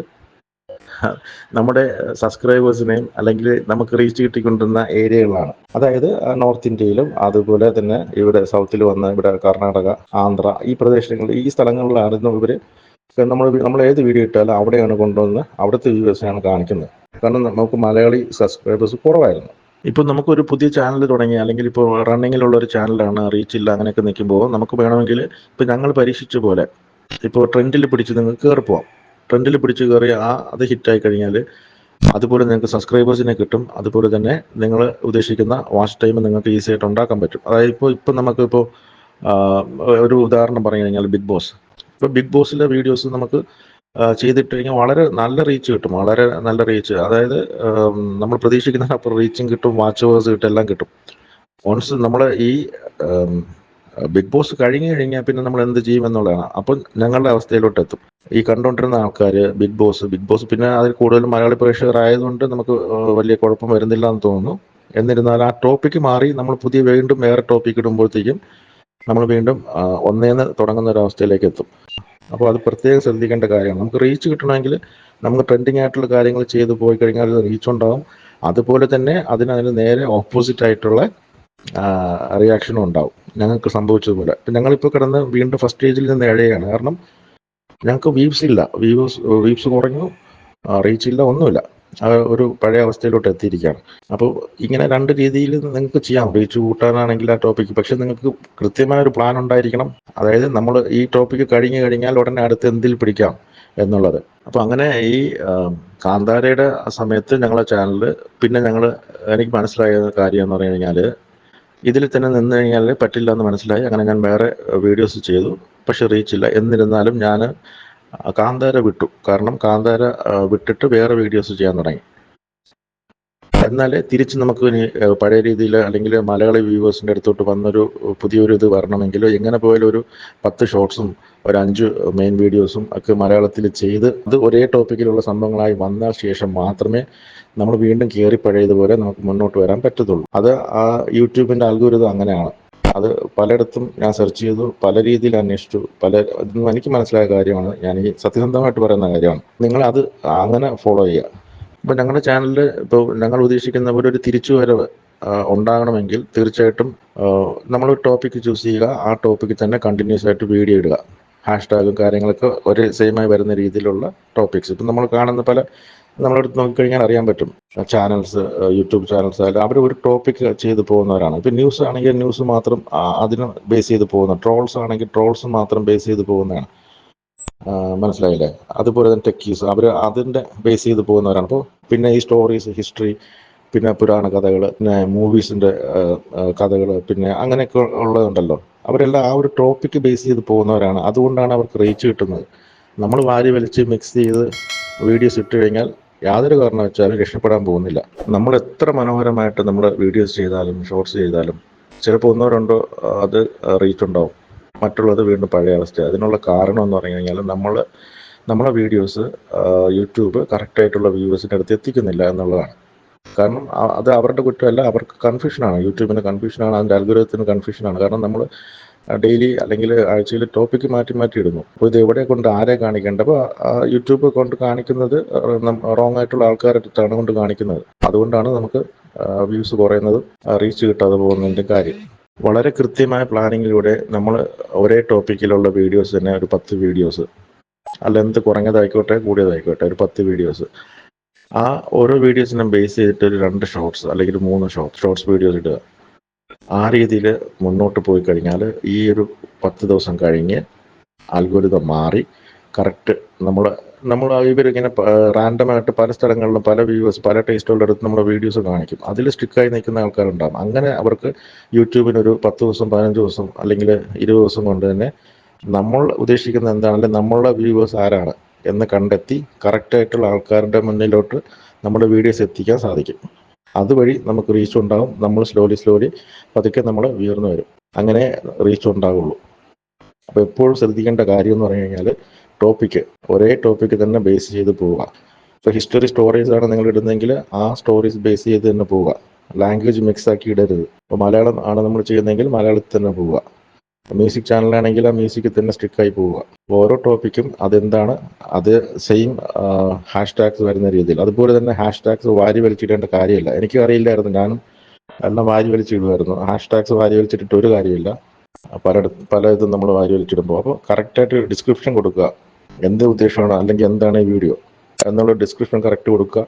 നമ്മുടെ സബ്സ്ക്രൈബേഴ്സിനെയും അല്ലെങ്കിൽ നമുക്ക് റീച്ച് കിട്ടിക്കൊണ്ടിരുന്ന ഏരിയകളാണ് അതായത് നോർത്ത് ഇന്ത്യയിലും അതുപോലെ തന്നെ ഇവിടെ സൗത്തിൽ വന്ന ഇവിടെ കർണാടക ആന്ധ്ര ഈ പ്രദേശങ്ങളിൽ ഈ സ്ഥലങ്ങളിലായിരുന്നു ഇവർ നമ്മൾ നമ്മൾ ഏത് വീഡിയോ ഇട്ടാലും അവിടെയാണ് കൊണ്ടുവന്ന് അവിടുത്തെ വ്യൂവേഴ്സിനെയാണ് കാണിക്കുന്നത്. കാരണം നമുക്ക് മലയാളി സബ്സ്ക്രൈബേഴ്സ് കുറവായിരുന്നു. ഇപ്പോൾ നമുക്കൊരു പുതിയ ചാനൽ തുടങ്ങി അല്ലെങ്കിൽ ഇപ്പോൾ റണ്ണിങ്ങിലുള്ള ഒരു ചാനലാണ് റീച്ച് ഇല്ല അങ്ങനെയൊക്കെ നിൽക്കുമ്പോൾ നമുക്ക് വേണമെങ്കിൽ ഇപ്പോൾ ഞങ്ങൾ പരീക്ഷിച്ച പോലെ ഇപ്പോൾ ട്രെൻഡിൽ പിടിച്ച് നിങ്ങൾക്ക് കയറി പോവാം. ട്രെൻഡിൽ പിടിച്ച് കയറി ആ അത് ഹിറ്റായി കഴിഞ്ഞാൽ അതുപോലെ നിങ്ങൾക്ക് സബ്സ്ക്രൈബേഴ്സിനെ കിട്ടും. അതുപോലെ തന്നെ നിങ്ങൾ ഉദ്ദേശിക്കുന്ന വാച്ച് ടൈം നിങ്ങൾക്ക് ഈസി ആയിട്ട് ഉണ്ടാക്കാൻ പറ്റും. അതായത് ഇപ്പോൾ ഇപ്പം നമുക്കിപ്പോൾ ഒരു ഉദാഹരണം പറഞ്ഞു കഴിഞ്ഞാൽ ബിഗ് ബോസ് ഇപ്പോൾ ബിഗ് ബോസിലെ വീഡിയോസ് നമുക്ക് ചെയ്തിട്ട് കഴിഞ്ഞാൽ വളരെ നല്ല റീച്ച് കിട്ടും വളരെ നല്ല റീച്ച് അതായത് നമ്മൾ പ്രതീക്ഷിക്കുന്ന പ്രതീക്ഷിക്കുന്നതിനപ്പുറം റീച്ചും കിട്ടും വാച്ച് വേഴ്സ് കിട്ടും എല്ലാം കിട്ടും. ഓൺസ് നമ്മൾ ഈ ബിഗ് ബോസ് കഴിഞ്ഞു കഴിഞ്ഞാൽ പിന്നെ നമ്മൾ എന്ത് ചെയ്യും എന്നുള്ളതാണ്. അപ്പം ഞങ്ങളുടെ അവസ്ഥയിലോട്ട് എത്തും. ഈ കണ്ടുകൊണ്ടിരുന്ന ആൾക്കാർ ബിഗ് ബോസ് ബിഗ് ബോസ് പിന്നെ അതിൽ കൂടുതലും മലയാളി പ്രേക്ഷകർ ആയതുകൊണ്ട് നമുക്ക് വലിയ കുഴപ്പം വരുന്നില്ല എന്ന് തോന്നുന്നു. എന്നിരുന്നാൽ ആ ടോപ്പിക്ക് മാറി നമ്മൾ പുതിയ വീണ്ടും വേറെ ടോപ്പിക്ക് ഇടുമ്പോഴത്തേക്കും നമ്മൾ വീണ്ടും ഒന്നേന്ന് തുടങ്ങുന്ന ഒരു അവസ്ഥയിലേക്ക് എത്തും. അപ്പോൾ അത് പ്രത്യേകം ശ്രദ്ധിക്കേണ്ട കാര്യമാണ്. നമുക്ക് റീച്ച് കിട്ടണമെങ്കിൽ നമുക്ക് ട്രെൻഡിങ് ആയിട്ടുള്ള കാര്യങ്ങൾ ചെയ്തു പോയി കഴിഞ്ഞാൽ റീച്ച് ഉണ്ടാവും. അതുപോലെ തന്നെ അതിന് അതിന് നേരെ ഓപ്പോസിറ്റ് ആയിട്ടുള്ള റിയാക്ഷനും ഉണ്ടാവും. ഞങ്ങൾക്ക് സംഭവിച്ചതുപോലെ. ഇപ്പം ഞങ്ങളിപ്പോൾ കിടന്ന് വീണ്ടും ഫസ്റ്റ് സ്റ്റേജിൽ നിന്ന് എഴയാണ് കാരണം ഞങ്ങൾക്ക് വീവ്സ് ഇല്ല. വ്യൂസ് വീവ്സ് കുറഞ്ഞു റീച്ച് ഇല്ല ഒന്നുമില്ല. ഒരു പഴയ അവസ്ഥയിലോട്ട് എത്തിയിരിക്കുകയാണ്. അപ്പോൾ ഇങ്ങനെ രണ്ട് രീതിയിൽ നിങ്ങൾക്ക് ചെയ്യാം. റീച്ച് കൂട്ടാനാണെങ്കിൽ ആ ടോപ്പിക്ക് പക്ഷെ നിങ്ങൾക്ക് കൃത്യമായ ഒരു പ്ലാൻ ഉണ്ടായിരിക്കണം. അതായത് നമ്മൾ ഈ ടോപ്പിക്ക് കഴിഞ്ഞു കഴിഞ്ഞാൽ ഉടനെ അടുത്ത് എന്തിൽ പിടിക്കാം എന്നുള്ളത്. അപ്പോൾ അങ്ങനെ ഈ കാന്താരയുടെ സമയത്ത് ഞങ്ങളെ ചാനലിൽ പിന്നെ ഞങ്ങൾ എനിക്ക് മനസ്സിലായ കാര്യം എന്ന് പറഞ്ഞു കഴിഞ്ഞാൽ ഇതിൽ തന്നെ നിന്ന് കഴിഞ്ഞാൽ പറ്റില്ല എന്ന് മനസ്സിലായി. അങ്ങനെ ഞാൻ വേറെ വീഡിയോസ് ചെയ്തു. പക്ഷെ റീച്ചില്ല എന്നിരുന്നാലും ഞാൻ കാന്താര വിട്ടു. കാരണം കാന്താര വിട്ടിട്ട് വേറെ വീഡിയോസ് ചെയ്യാൻ തുടങ്ങി. എന്നാൽ തിരിച്ച് നമുക്ക് ഇനി പഴയ രീതിയിൽ അല്ലെങ്കിൽ മലയാളി വ്യൂവേഴ്സിന്റെ അടുത്തോട്ട് വന്നൊരു പുതിയൊരു ഇത് വരണമെങ്കിൽ എങ്ങനെ പോയാലും ഒരു പത്ത് ഷോർട്സും ഒരു അഞ്ച് മെയിൻ വീഡിയോസും ഒക്കെ മലയാളത്തിൽ ചെയ്ത് അത് ഒരേ ടോപ്പിക്കിലുള്ള സംഭവങ്ങളായി വന്ന ശേഷം മാത്രമേ നമ്മൾ വീണ്ടും കയറി പഴയതുപോലെ നമുക്ക് മുന്നോട്ട് വരാൻ പറ്റത്തുള്ളൂ. അത് ആ യൂട്യൂബിന്റെ അൽഗോരിതം അങ്ങനെയാണ്. അത് പലയിടത്തും ഞാൻ സെർച്ച് ചെയ്തു പല രീതിയിൽ അന്വേഷിച്ചു. പല എനിക്ക് മനസ്സിലായ കാര്യമാണ് ഞാൻ ഈ സത്യസന്ധമായിട്ട് പറയുന്ന കാര്യമാണ്. നിങ്ങൾ അത് അങ്ങനെ ഫോളോ ചെയ്യുക. ഇപ്പൊ ഞങ്ങളുടെ ചാനലിൽ ഇപ്പോൾ ഞങ്ങൾ ഉദ്ദേശിക്കുന്ന പോലെ ഒരു തിരിച്ചുവരവ് വരവ് ഉണ്ടാകണമെങ്കിൽ തീർച്ചയായിട്ടും നമ്മൾ ടോപ്പിക്ക് ചൂസ് ചെയ്യുക ആ ടോപ്പിക്കിൽ തന്നെ കണ്ടിന്യൂസ് ആയിട്ട് വീഡിയോ ഇടുക. ഹാഷ്ടാഗും കാര്യങ്ങളൊക്കെ ഒരേ സെയിമായി വരുന്ന രീതിയിലുള്ള ടോപ്പിക്സ് ഇപ്പം നമ്മൾ കാണുന്ന പല നമ്മളെടുത്ത് നോക്കിക്കഴിഞ്ഞാൽ അറിയാൻ പറ്റും. ചാനൽസ് യൂട്യൂബ് ചാനൽസ് ആയാലും അവർ ഒരു ടോപ്പിക് ചെയ്ത് പോകുന്നവരാണ്. ഇപ്പം ന്യൂസ് ആണെങ്കിൽ ന്യൂസ് മാത്രം അതിന് ബേസ് ചെയ്ത് പോകുന്ന ട്രോൾസ് ആണെങ്കിൽ ട്രോൾസ് മാത്രം ബേസ് ചെയ്ത് പോകുന്നതാണ്. മനസ്സിലായില്ലേ? അതുപോലെ തന്നെ ടെക്കീസ് അവർ അതിന്റെ ബേസ് ചെയ്ത് പോകുന്നവരാണ്. അപ്പോൾ പിന്നെ ഈ സ്റ്റോറീസ് ഹിസ്റ്ററി പിന്നെ പുരാണ കഥകൾ പിന്നെ മൂവീസിന്റെ കഥകൾ പിന്നെ അങ്ങനെയൊക്കെ ഉള്ളതുണ്ടല്ലോ. അവരെല്ലാം ആ ഒരു ടോപ്പിക്ക് ബേസ് ചെയ്ത് പോകുന്നവരാണ്. അതുകൊണ്ടാണ് അവർക്ക് റീച്ച് കിട്ടുന്നത്. നമ്മൾ വാരി വലിച്ച് മിക്സ് ചെയ്ത് വീഡിയോസ് ഇട്ട് കഴിഞ്ഞാൽ യാതൊരു കാരണം വെച്ചാലും രക്ഷപ്പെടാൻ പോകുന്നില്ല. നമ്മൾ എത്ര മനോഹരമായിട്ട് നമ്മൾ വീഡിയോസ് ചെയ്താലും ഷോർട്സ് ചെയ്താലും ചിലപ്പോൾ ഒന്നോ രണ്ടോ അത് റീച്ച് ഉണ്ടാവും. മറ്റുള്ളത് വീണ്ടും പഴയ അവസ്ഥ അതിനുള്ള കാരണം എന്ന് പറഞ്ഞു കഴിഞ്ഞാൽ നമ്മൾ നമ്മളെ വീഡിയോസ് യൂട്യൂബ് കറക്റ്റായിട്ടുള്ള വ്യൂവേഴ്സിന്റെ അടുത്ത് എത്തിക്കുന്നില്ല എന്നുള്ളതാണ്. കാരണം അത് അവരുടെ കുറ്റമല്ല അവർക്ക് കൺഫ്യൂഷനാണ് യൂട്യൂബിന് കൺഫ്യൂഷനാണ് അതിന്റെ അൽഗുരത്തിന് കൺഫ്യൂഷനാണ് കാരണം നമ്മൾ ഡെയിലി അല്ലെങ്കിൽ ആഴ്ചയിൽ ടോപ്പിക്ക് മാറ്റി മാറ്റി ഇടുന്നു. അപ്പോൾ ഇത് എവിടെ കൊണ്ട് ആരെ കാണിക്കേണ്ട അപ്പോൾ യൂട്യൂബ് കൊണ്ട് കാണിക്കുന്നത് റോങ് ആയിട്ടുള്ള ആൾക്കാരുടെ അടുത്താണ് കൊണ്ട് കാണിക്കുന്നത്. അതുകൊണ്ടാണ് നമുക്ക് വ്യൂസ് കുറയുന്നതും റീച്ച് കിട്ടാതെ പോകുന്നതിന്റെ കാര്യം. വളരെ കൃത്യമായ പ്ലാനിങ്ങിലൂടെ നമ്മൾ ഒരേ ടോപ്പിക്കിലുള്ള വീഡിയോസ് തന്നെ ഒരു പത്ത് വീഡിയോസ് ആ എന്ത് കുറഞ്ഞതായിക്കോട്ടെ കൂടിയതായിക്കോട്ടെ ഒരു പത്ത് വീഡിയോസ് ആ ഓരോ വീഡിയോസിനും ബേസ് ചെയ്തിട്ട് ഒരു രണ്ട് ഷോർട്സ് അല്ലെങ്കിൽ മൂന്ന് ഷോർട്ട് ഷോർട്സ് വീഡിയോസ് ഇടുക. ആ രീതിയിൽ മുന്നോട്ട് പോയി കഴിഞ്ഞാൽ ഈ ഒരു പത്ത് ദിവസം കഴിഞ്ഞ് അൽഗോരിതം മാറി. കറക്റ്റ് നമ്മൾ നമ്മൾ ഇവരിങ്ങനെ റാൻഡമായിട്ട് പല സ്ഥലങ്ങളിലും പല വ്യൂവേഴ്സ് പല ടേസ്റ്റുകളുടെ അടുത്ത് നമ്മുടെ വീഡിയോസ് കാണിക്കും. അതിൽ സ്റ്റിക്കായി നിൽക്കുന്ന ആൾക്കാരുണ്ടാകും അങ്ങനെ അവർക്ക് യൂട്യൂബിനൊരു പത്ത് ദിവസം പതിനഞ്ച് ദിവസം അല്ലെങ്കിൽ ഇരുപത് ദിവസം കൊണ്ട് തന്നെ നമ്മൾ ഉദ്ദേശിക്കുന്ന എന്താണെങ്കിൽ നമ്മളുടെ വ്യൂവേഴ്സ് ആരാണ് എന്ന് കണ്ടെത്തി കറക്റ്റായിട്ടുള്ള ആൾക്കാരുടെ മുന്നിലോട്ട് നമ്മുടെ വീഡിയോസ് എത്തിക്കാൻ സാധിക്കും. അതുവഴി നമുക്ക് റീച്ച് ഉണ്ടാകും നമ്മൾ സ്ലോലി സ്ലോലി പതുക്കെ നമ്മൾ ഉയർന്നു വരും. അങ്ങനെ റീച്ച് ഉണ്ടാകുള്ളൂ അപ്പോൾ എപ്പോഴും ശ്രദ്ധിക്കേണ്ട കാര്യം എന്ന് പറഞ്ഞു കഴിഞ്ഞാൽ ടോപ്പിക്ക് ഒരേ ടോപ്പിക്ക് തന്നെ ബേസ് ചെയ്ത് പോവുക. ഇപ്പോൾ ഹിസ്റ്ററി സ്റ്റോറീസ് ആണ് നിങ്ങൾ ഇടുന്നതെങ്കിൽ ആ സ്റ്റോറീസ് ബേസ് ചെയ്ത് തന്നെ പോവുക. ലാംഗ്വേജ് മിക്സ് ആക്കി ഇടരുത്. ഇപ്പോൾ മലയാളം ആണ് നമ്മൾ ചെയ്യുന്നതെങ്കിൽ മലയാളത്തിൽ തന്നെ പോവുക. മ്യൂസിക് ചാനലാണെങ്കിൽ ആ മ്യൂസിക് തന്നെ സ്റ്റിക്കായി പോവുക. ഓരോ ടോപ്പിക്കും അതെന്താണ് അത് സെയിം ഹാഷ് ടാഗ്സ് വരുന്ന രീതിയിൽ. അതുപോലെ തന്നെ ഹാഷ് ടാഗ്സ് വാരി വലിച്ചിടേണ്ട കാര്യമില്ല. എനിക്ക് അറിയില്ലായിരുന്നു ഞാനും എല്ലാം വാരി വലിച്ചിടുമായിരുന്നു. ഹാഷ് ടാഗ്സ് വാരി വലിച്ചിട്ടിട്ട് ഒരു കാര്യമില്ല. പല പല ഇതും നമ്മൾ വാരി വലിച്ചിടുമ്പോൾ. അപ്പോൾ കറക്റ്റായിട്ട് ഡിസ്ക്രിപ്ഷൻ കൊടുക്കുക. എന്ത് ഉദ്ദേശമാണ് അല്ലെങ്കിൽ എന്താണ് ഈ വീഡിയോ എന്നുള്ള ഡിസ്ക്രിപ്ഷൻ കറക്റ്റ് കൊടുക്കുക.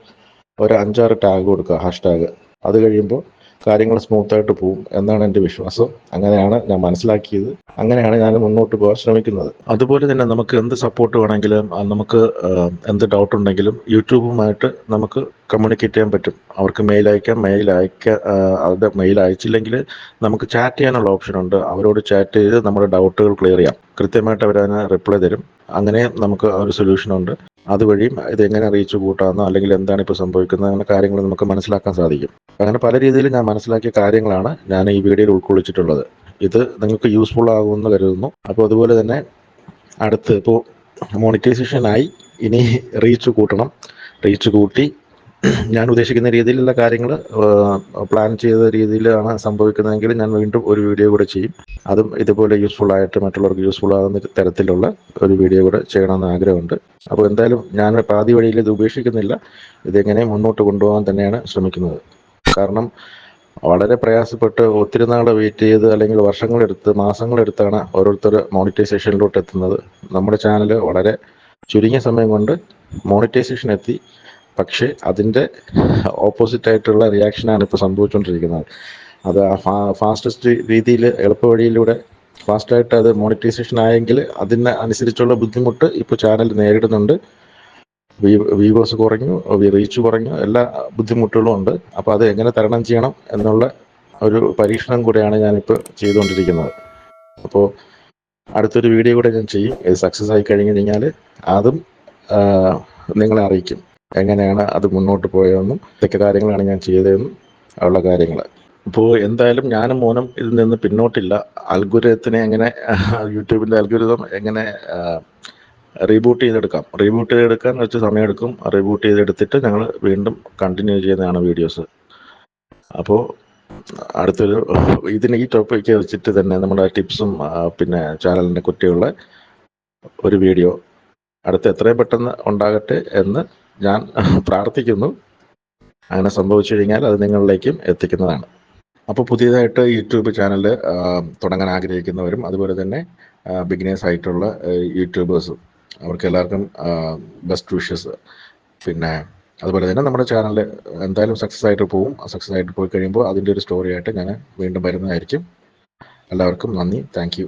ഒരു അഞ്ചാറ് ടാഗ് കൊടുക്കുക ഹാഷ് ടാഗ് അത് കഴിയുമ്പോൾ കാര്യങ്ങൾ സ്മൂത്ത് ആയിട്ട് പോകും എന്നാണ് എന്റെ വിശ്വാസം. അങ്ങനെയാണ് ഞാൻ മനസ്സിലാക്കിയത്. അങ്ങനെയാണ് ഞാൻ മുന്നോട്ട് പോകാൻ ശ്രമിക്കുന്നത്. അതുപോലെ തന്നെ നമുക്ക് എന്ത് സപ്പോർട്ട് വേണമെങ്കിലും നമുക്ക് എന്ത് ഡൗട്ട് ഉണ്ടെങ്കിലും യൂട്യൂബുമായിട്ട് നമുക്ക് കമ്മ്യൂണിക്കേറ്റ് ചെയ്യാൻ പറ്റും. അവർക്ക് മെയിൽ അയക്കാം മെയിൽ അയക്കാൻ അത് മെയിൽ അയച്ചില്ലെങ്കിൽ നമുക്ക് ചാറ്റ് ചെയ്യാനുള്ള ഓപ്ഷൻ ഉണ്ട്. അവരോട് ചാറ്റ് ചെയ്ത് നമ്മുടെ ഡൗട്ടുകൾ ക്ലിയർ ചെയ്യാം. കൃത്യമായിട്ട് അവർ റിപ്ലൈ തരും. അങ്ങനെ നമുക്ക് ഒരു സൊല്യൂഷൻ ഉണ്ട്. അതുവഴിയും ഇത് എങ്ങനെ അറിയിച്ചു കൂട്ടാമെന്നോ അല്ലെങ്കിൽ എന്താണ് ഇപ്പോൾ സംഭവിക്കുന്നത് അങ്ങനെ കാര്യങ്ങൾ നമുക്ക് മനസ്സിലാക്കാൻ സാധിക്കും. അങ്ങനെ പല രീതിയിൽ ഞാൻ മനസ്സിലാക്കിയ കാര്യങ്ങളാണ് ഞാൻ ഈ വീഡിയോയിൽ ഉൾക്കൊള്ളിച്ചിട്ടുള്ളത്. ഇത് നിങ്ങൾക്ക് യൂസ്ഫുൾ ആകുമെന്ന് കരുതുന്നു. അപ്പോൾ അതുപോലെ തന്നെ അടുത്ത് ഇപ്പോൾ മോണിറ്റൈസേഷൻ ആയി ഇനി റീച്ച് കൂട്ടണം. റീച്ച് കൂട്ടി [CLEARS THROAT] ഞാൻ ഉദ്ദേശിക്കുന്ന രീതിയിലുള്ള കാര്യങ്ങൾ പ്ലാൻ ചെയ്ത രീതിയിലാണ് സംഭവിക്കുന്നതെങ്കിൽ ഞാൻ വീണ്ടും ഒരു വീഡിയോ കൂടെ ചെയ്യും. അതും ഇതുപോലെ യൂസ്ഫുൾ ആയിട്ട് മറ്റുള്ളവർക്ക് യൂസ്ഫുൾ ആകുന്ന തരത്തിലുള്ള ഒരു വീഡിയോ കൂടെ ചെയ്യണമെന്ന് ആഗ്രഹമുണ്ട്. അപ്പോൾ എന്തായാലും ഞാൻ പാതി വഴിയിൽ ഇത് ഉപേക്ഷിക്കുന്നില്ല. ഇതെങ്ങനെ മുന്നോട്ട് കൊണ്ടുപോകാൻ തന്നെയാണ് ശ്രമിക്കുന്നത്. കാരണം വളരെ പ്രയാസപ്പെട്ട് ഒത്തിരി നാൾ വെയിറ്റ് ചെയ്ത് അല്ലെങ്കിൽ വർഷങ്ങളെടുത്ത് മാസങ്ങളെടുത്താണ് ഓരോരുത്തർ മോണിറ്റൈസേഷനിലോട്ട് എത്തുന്നത് നമ്മുടെ ചാനൽ വളരെ ചുരുങ്ങിയ സമയം കൊണ്ട് മോണിറ്റൈസേഷൻ എത്തി. പക്ഷേ അതിന്റെ ഓപ്പോസിറ്റ് ആയിട്ടുള്ള റിയാക്ഷനാണ് ഇപ്പോൾ സംഭവിച്ചുകൊണ്ടിരിക്കുന്നത് അത് ആ ഫാസ്റ്റസ്റ്റ് രീതിയിൽ എളുപ്പവഴിയിലൂടെ ഫാസ്റ്റായിട്ട് അത് മോണിറ്റൈസേഷൻ ആയെങ്കിൽ അതിന് അനുസരിച്ചുള്ള ബുദ്ധിമുട്ട് ഇപ്പോൾ ചാനൽ നേരിടുന്നുണ്ട്. വ്യൂവേഴ്സ് കുറഞ്ഞു റീച്ച് കുറഞ്ഞു എല്ലാ ബുദ്ധിമുട്ടുകളും ഉണ്ട്. അപ്പോൾ അത് എങ്ങനെ തരണം ചെയ്യണം എന്നുള്ള ഒരു പരീക്ഷണം കൂടെയാണ് ഞാനിപ്പോൾ ചെയ്തുകൊണ്ടിരിക്കുന്നത്. അപ്പോൾ അടുത്തൊരു വീഡിയോ കൂടെ ഞാൻ ചെയ്യും. ഇത് സക്സസ് ആയി കഴിഞ്ഞു കഴിഞ്ഞാൽ അതും നിങ്ങളെ അറിയിക്കും. എങ്ങനെയാണ് അത് മുന്നോട്ട് പോയതെന്നും ഇതൊക്കെ കാര്യങ്ങളാണ് ഞാൻ ചെയ്തതെന്നും ഉള്ള കാര്യങ്ങൾ ഇപ്പോൾ എന്തായാലും ഞാനും മോനും ഇതിൽ നിന്ന് പിന്നോട്ടില്ല. അൽഗുരത്തിനെ എങ്ങനെ യൂട്യൂബിന്റെ അൽഗുരിതം എങ്ങനെ റീബൂട്ട് ചെയ്തെടുക്കാം. റീബൂട്ട് ചെയ്തെടുക്കാൻ കുറച്ച് സമയമെടുക്കും. റീബൂട്ട് ചെയ്തെടുത്തിട്ട് ഞങ്ങൾ വീണ്ടും കണ്ടിന്യൂ ചെയ്യുന്നതാണ് വീഡിയോസ് അപ്പോൾ അടുത്തൊരു ഇതിന് ഈ ടോപ്പിക്ക് വെച്ചിട്ട് തന്നെ നമ്മുടെ ടിപ്സും പിന്നെ ചാനലിനെ കുറ്റിയുള്ള ഒരു വീഡിയോ അടുത്ത് എത്രയും പെട്ടെന്ന് ഉണ്ടാകട്ടെ എന്ന് ഞാൻ [LAUGHS] പ്രാർത്ഥിക്കുന്നു. അങ്ങനെ സംഭവിച്ചു കഴിഞ്ഞാൽ അത് നിങ്ങളിലേക്കും എത്തിക്കുന്നതാണ്. അപ്പോൾ പുതിയതായിട്ട് യൂട്യൂബ് ചാനൽ തുടങ്ങാൻ ആഗ്രഹിക്കുന്നവരും അതുപോലെ തന്നെ ബിഗിനേഴ്സ് ആയിട്ടുള്ള യൂട്യൂബേഴ്സും അവർക്ക് എല്ലാവർക്കും ബെസ്റ്റ് വിഷസ് പിന്നെ അതുപോലെ തന്നെ നമ്മുടെ ചാനൽ എന്തായാലും സക്സസ് ആയിട്ട് പോവും. സക്സസ് ആയിട്ട് പോയി കഴിയുമ്പോൾ അതിന്റെ ഒരു സ്റ്റോറിയായിട്ട് ഞാൻ വീണ്ടും വരുന്നതായിരിക്കും. എല്ലാവർക്കും നന്ദി. താങ്ക്